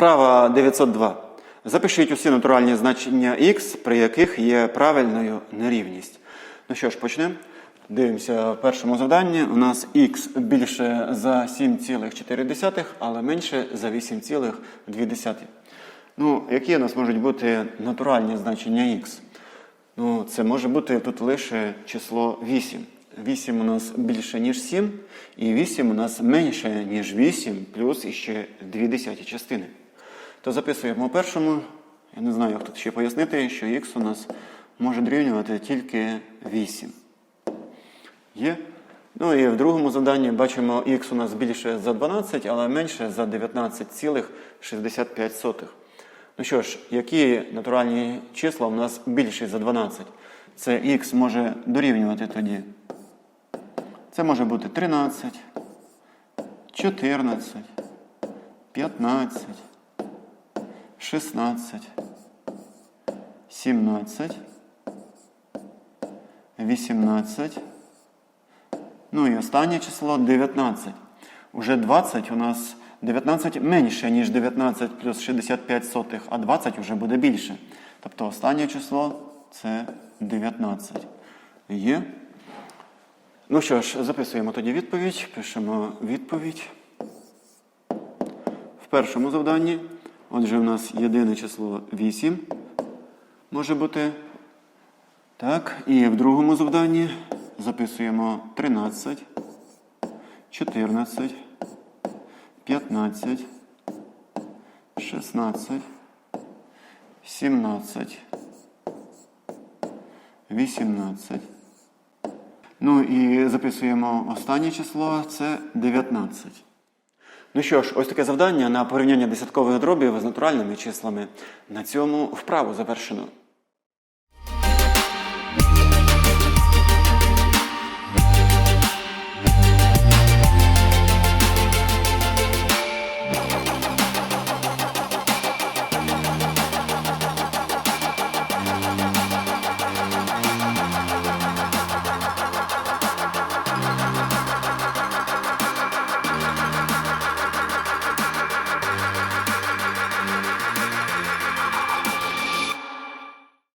Вправа 902. Запишіть усі натуральні значення х, при яких є правильною нерівність. Ну що ж, почнемо. Дивимося в першому завданні. У нас х більше за 7,4, але менше за 8,2. Ну, які у нас можуть бути натуральні значення х? Ну, це може бути тут лише число 8. 8 у нас більше, ніж 7, і 8 у нас менше, ніж 8, плюс іще 2 десяті частини. То записуємо в першому. Я не знаю, як тут ще пояснити, що х у нас може дорівнювати тільки 8. Є. Ну і в другому завданні бачимо, х у нас більше за 12, але менше за 19,65. Ну що ж, які натуральні числа у нас більші за 12? Це х може дорівнювати тоді. Це може бути 13, 14, 15, 16, 17, 18. Ну і останнє число 19. Уже 20 у нас 19 менше, ніж 19 плюс 65 сотих, а 20 вже буде більше. Тобто останнє число це 19. Є. Ну що ж, записуємо тоді відповідь. Пишемо відповідь. В першому завданні. Отже, у нас єдине число 8 може бути. Так, і в другому завданні записуємо 13, 14, 15, 16, 17, 18. Ну і записуємо останнє число це 19. Ну що ж, ось таке завдання на порівняння десяткових дробів з натуральними числами. На цьому вправу завершено.